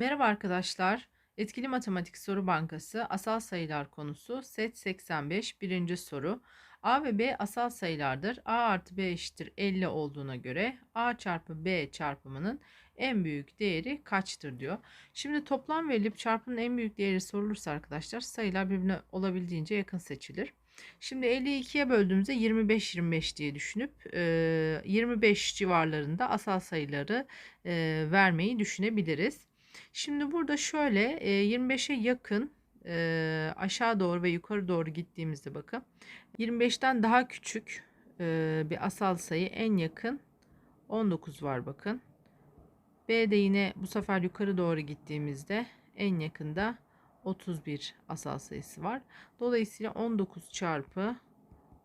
Merhaba arkadaşlar. Etkili Matematik Soru Bankası asal sayılar konusu set 85 birinci soru. A ve B asal sayılardır. A artı B eşittir 50 olduğuna göre A çarpı B çarpımının en büyük değeri kaçtır diyor. Şimdi toplam verilip çarpımın en büyük değeri sorulursa arkadaşlar sayılar birbirine olabildiğince yakın seçilir. Şimdi 52'ye böldüğümüzde 25-25 diye düşünüp 25 civarlarında asal sayıları vermeyi düşünebiliriz. Şimdi burada şöyle 25'e yakın aşağı doğru ve yukarı doğru gittiğimizde bakın 25'ten daha küçük bir asal sayı en yakın 19 var bakın. B'de yine bu sefer yukarı doğru gittiğimizde en yakında 31 asal sayısı var. Dolayısıyla 19 çarpı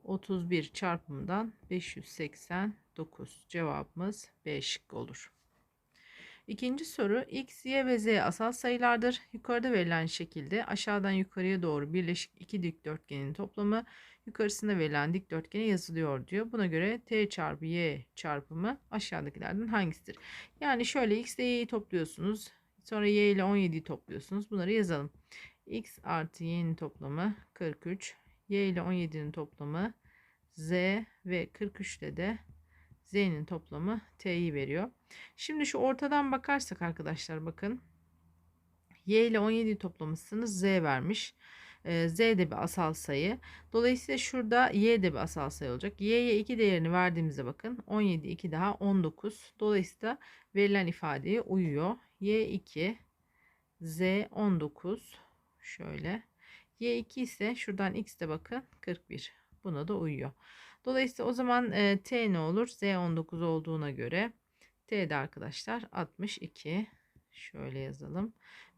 31 çarpımından 589 cevabımız B şıkkı olur. İkinci soru x, y ve z asal sayılardır. Yukarıda verilen şekilde aşağıdan yukarıya doğru birleşik iki dikdörtgenin toplamı yukarısında verilen dikdörtgene yazılıyor diyor. Buna göre t çarpı y çarpımı aşağıdakilerden hangisidir? Yani şöyle x ile y'yi topluyorsunuz. Sonra y ile 17'yi topluyorsunuz. Bunları yazalım. x artı y'nin toplamı 43. y ile 17'nin toplamı z ve 43 ile de z'nin toplamı t'yi veriyor. Şimdi şu ortadan bakarsak arkadaşlar bakın. y ile 17'yi toplamışsınız z vermiş. Ee, z de bir asal sayı. Dolayısıyla şurada y de bir asal sayı olacak. y'ye 2 değerini verdiğimizde bakın 17 2 daha 19. Dolayısıyla verilen ifadeye uyuyor. y 2 z 19 şöyle. y2 ise şuradan x de bakın 41. Buna da uyuyor. Dolayısıyla o zaman e, t ne olur? z 19 olduğuna göre t de arkadaşlar 62. Şöyle yazalım.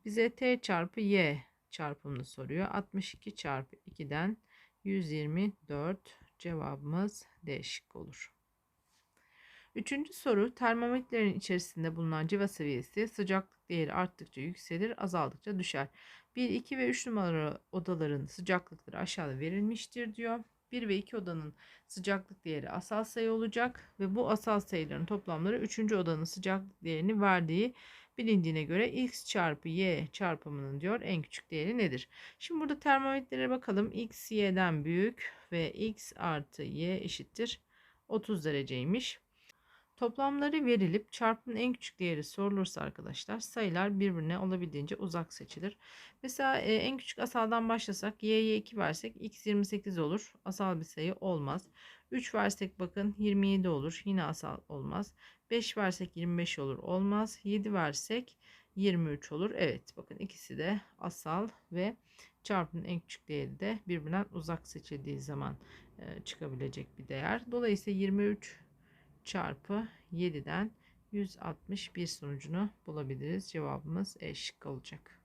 Bize t çarpı y çarpımını soruyor. 62 çarpı 2'den 124 cevabımız D şık olur. Üçüncü soru termometrenin içerisinde bulunan civa seviyesi sıcaklık değeri arttıkça yükselir azaldıkça düşer. 1, 2 ve 3 numaralı odaların sıcaklıkları aşağıda verilmiştir diyor. 1 ve 2 odanın sıcaklık değeri asal sayı olacak ve bu asal sayıların toplamları 3. odanın sıcaklık değerini verdiği bilindiğine göre x çarpı y çarpımının diyor en küçük değeri nedir? Şimdi burada termometrelere bakalım. x y'den büyük ve x artı y eşittir 30 dereceymiş. Toplamları verilip çarpımın en küçük değeri sorulursa arkadaşlar sayılar birbirine olabildiğince uzak seçilir. Mesela e, en küçük asaldan başlasak y'ye 2 versek x 28 olur. Asal bir sayı olmaz. 3 versek bakın 27 olur. Yine asal olmaz. 5 versek 25 olur. Olmaz. 7 versek 23 olur. Evet bakın ikisi de asal ve çarpımın en küçük değeri de birbirinden uzak seçildiği zaman e, çıkabilecek bir değer. Dolayısıyla 23 çarpı 7'den 161 sonucunu bulabiliriz. Cevabımız E şıkkı olacak.